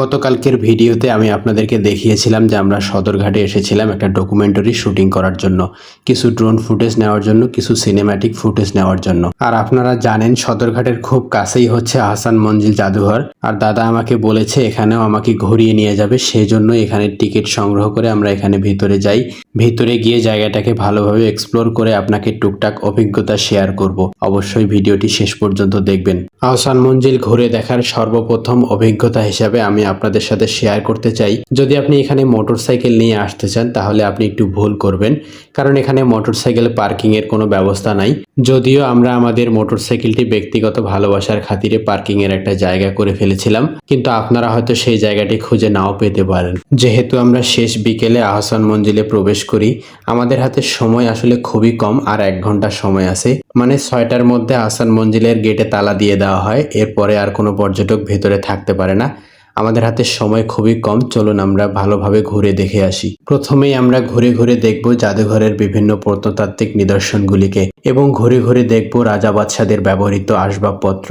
গতকালকের ভিডিওতে আমি আপনাদেরকে দেখিয়েছিলাম যে আমরা সদরঘাটে এসেছিলাম একটা ডকুমেন্টারি শুটিং করার জন্য, কিছু ড্রোন ফুটেজ নেওয়ার জন্য, কিছু সিনেম্যাটিক ফুটেজ নেওয়ার জন্য। আর আপনারা জানেন সদরঘাটের খুব কাছেই হচ্ছে আহসান মঞ্জিল জাদুঘর। আর দাদা আমাকে বলেছে এখানেও আমাকে ঘুরিয়ে নিয়ে যাবে সেজন্য এখানে টিকিট সংগ্রহ করে আমরা এখানে ভিতরে যাই। ভিতরে গিয়ে জায়গাটাকে ভালোভাবে এক্সপ্লোর করে আপনাকে টুকটাক অভিজ্ঞতা শেয়ার করব। অবশ্যই ভিডিওটি শেষ পর্যন্ত দেখবেন। আহসান মঞ্জিল ঘুরে দেখার সর্বপ্রথম অভিজ্ঞতা হিসাবে আমি আপনাদের সাথে শেয়ার করতে চাই। যদি আপনি এখানে মোটরসাইকেল নিয়ে আসতে চান, তাহলে আপনি একটু ভুল করবেন। কারণ এখানে মোটরসাইকেল পার্কিং এর কোনো ব্যবস্থা নাই। যদিও আমরা আমাদের মোটরসাইকেলটি ব্যক্তিগত ভালোবাসার খাতিরে পার্কিং এর একটা জায়গা করে ফেলেছিলাম। কিন্তু আপনারা হয়তো সেই জায়গাটি খুঁজে নাও পেতে পারেন। যেহেতু আমরা শেষ বিকেলে আহসান মঞ্জিলে প্রবেশ করি। আমাদের হাতে সময় আসলে খুবই কম, আর এক ঘণ্টা সময় আছে। মানে ছয়টার মধ্যে আসান মঞ্জিলের গেটে তালা দিয়ে দেওয়া হয়। এরপরে আর কোনো পর্যটক ভেতরে থাকতে পারে না। আমাদের হাতে সময় খুবই কম। চলুন আমরা ভালোভাবে ঘুরে দেখে আসি। প্রথমেই আমরা ঘুরে ঘুরে দেখব জাদুঘরের বিভিন্ন প্রত্নতাত্ত্বিক নিদর্শনগুলিকে এবং ঘুরে ঘুরে দেখব রাজা বাদশাদের ব্যবহৃত আসবাবপত্র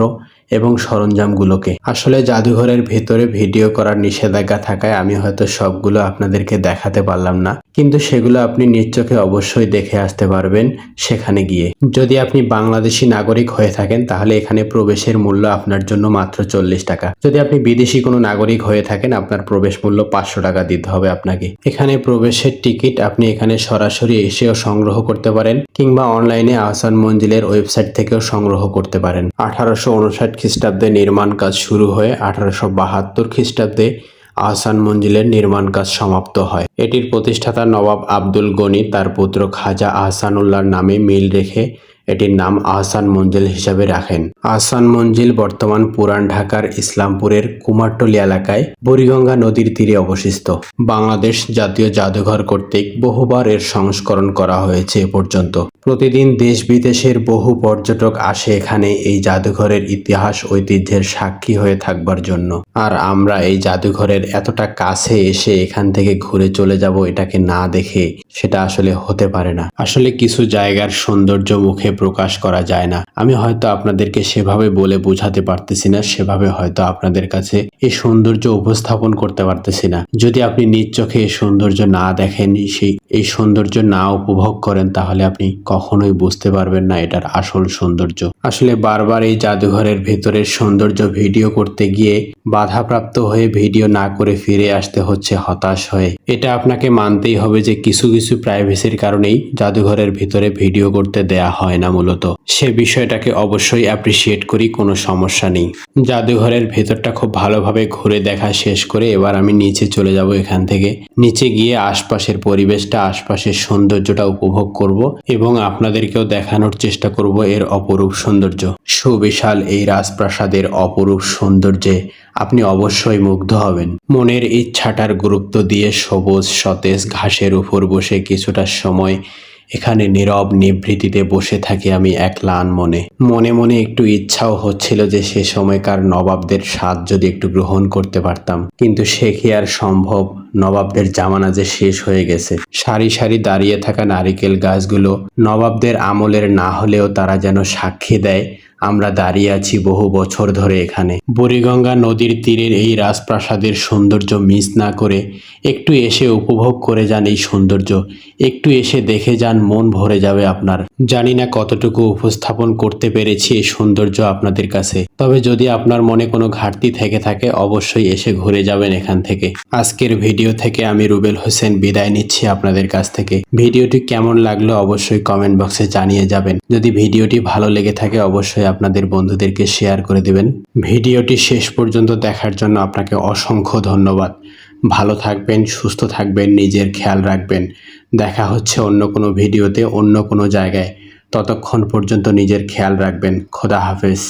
এবং সরঞ্জামগুলোকে। আসলে জাদুঘরের ভেতরে ভিডিও করার নিষেধাজ্ঞা থাকায় আমি হয়তো সবগুলো আপনাদেরকে দেখাতে পারলাম না। কিন্তু সেগুলো আপনি নিজ অবশ্যই দেখে আসতে পারবেন সেখানে গিয়ে। যদি আপনি বাংলাদেশি নাগরিক হয়ে থাকেন, তাহলে এখানে প্রবেশের মূল্য আপনার জন্য মাত্র চল্লিশ টাকা। যদি আপনি বিদেশি কোনো নাগরিক হয়ে থাকেন, আপনার প্রবেশ মূল্য পাঁচশো টাকা দিতে হবে আপনাকে। এখানে প্রবেশের টিকিট আপনি এখানে সরাসরি এসেও সংগ্রহ করতে পারেন, কিংবা অনলাইনে আহসান মঞ্জিলের ওয়েবসাইট থেকেও সংগ্রহ করতে পারেন। আঠারোশো উনষাট খ্রিস্টাব্দে নির্মাণ কাজ শুরু হয়ে আঠারোশো বাহাত্তর খ্রিস্টাব্দে আহসান মঞ্জিলের নির্মাণ কাজ সমাপ্ত হয়। এটির প্রতিষ্ঠাতা নবাব আব্দুল গনি, তার পুত্র খাজা আহসানুল্লাহর নামে মিল রেখে এটির নাম আহসান মঞ্জিল হিসাবে রাখেন। আহসান মঞ্জিল বর্তমান পুরান ঢাকার ইসলামপুরের কুমারটলি এলাকায় বুড়িগঙ্গা নদীর তীরে অবস্থিত। বাংলাদেশ জাতীয় জাদুঘর কর্তৃক বহুবার এর সংস্করণ করা হয়েছে এ পর্যন্ত। প্রতিদিন দেশ বিদেশের বহু পর্যটক আসে এখানে এই জাদুঘরের ইতিহাস ঐতিহ্যের সাক্ষী হয়ে থাকবার জন্য। আর আমরা এই জাদুঘরের এতটা কাছে এসে এখান থেকে ঘুরে চলে যাব এটাকে না দেখে সেটা আসলে হতে পারে না। আসলে কিছু জায়গার সৌন্দর্য মুখে প্রকাশ করা যায় না। আমি হয়তো আপনাদেরকে সেভাবে বলে বোঝাতে পারতেছি না, সেভাবে হয়তো আপনাদের কাছে এই সৌন্দর্য উপস্থাপন করতে পারতেছি না। যদি আপনি নিজ চোখে এই সৌন্দর্য না দেখেন, সেই, এই সৌন্দর্য না উপভোগ করেন, তাহলে আপনি কখনোই বুঝতে পারবেন না এটার আসল সৌন্দর্য। আসলে বারবার এই জাদুঘরের ভেতরের সৌন্দর্য ভিডিও করতে গিয়ে বাধাপ্রাপ্ত হয়ে ভিডিও না করে ফিরে আসতে হচ্ছে হতাশ হয়ে। এটা আপনাকে মানতেই হবে যে কিছু কিছু প্রাইভেসির কারণেই জাদুঘরের ভিতরে ভিডিও করতে দেয়া হয় না মূলত। সে বিষয়টাকে অবশ্যই অ্যাপ্রিসিয়েট করি, কোনো সমস্যা নেই। জাদুঘরের ভেতরটা খুব ভালোভাবে ঘুরে দেখা শেষ করে এবার আমি নিচে চলে যাব এখান থেকে। নিচে গিয়ে আশপাশের পরিবেশটা, আশপাশের সৌন্দর্যটা উপভোগ করব এবং আপনাদেরকেও দেখানোর চেষ্টা করব এর অপরূপ সৌন্দর্য। সুবিশাল এই রাজপ্রাসাদের অপরূপ সৌন্দর্যে আপনি অবশ্যই মুগ্ধ হবেন। মনের ইচ্ছাটার গুরুত্ব দিয়ে সবুজ, সতেজ ঘাসের উপর বসে কিছুটা সময় এখানে নীরব নিভৃতিতে বসে থাকি আমি একলান মনে। মনে মনে একটু ইচ্ছাও হচ্ছিল যে সে সময়কার নবাবদের স্বাদ যদি একটু গ্রহণ করতে পারতাম। কিন্তু সে কি আর সম্ভব? নবাবদের জামানা যে শেষ হয়ে গেছে। সারি সারি দাঁড়িয়ে থাকা নারিকেল গাছগুলো নবাবদের আমলের না হলেও তারা যেন সাক্ষী দেয় আমরা দাঁড়িয়ে আছি বহু বছর ধরে এখানে। বুড়িগঙ্গা নদীর তীরের এই রাজপ্রাসাদের সৌন্দর্য মিস না করে একটু এসে উপভোগ করে যান এই সৌন্দর্য। একটু এসে দেখে যান মন ভরে যাবে আপনার। জানি না কতটুকু উপস্থাপন করতে পেরেছি এই সৌন্দর্য আপনাদের কাছে। তবে যদি আপনার মনে কোনো ঘাটতি থেকে থাকে, অবশ্যই এসে ঘুরে যাবেন এখান থেকে। আজকের ভিডিও থেকে আমি রুবেল হোসেন বিদায় নিচ্ছি আপনাদের কাছ থেকে। ভিডিওটি কেমন লাগল অবশ্যই কমেন্ট বক্সে জানিয়ে যাবেন। যদি ভিডিওটি ভালো লেগে থাকে, অবশ্যই আপনাদের বন্ধুদেরকে শেয়ার করে দেবেন। ভিডিওটি শেষ পর্যন্ত দেখার জন্য আপনাকে অসংখ্য ধন্যবাদ। ভালো থাকবেন, সুস্থ থাকবেন, নিজের খেয়াল রাখবেন। দেখা হচ্ছে অন্য কোনো ভিডিওতে অন্য কোনো জায়গায়। ততক্ষণ পর্যন্ত নিজের খেয়াল রাখবেন। খোদা হাফেজ।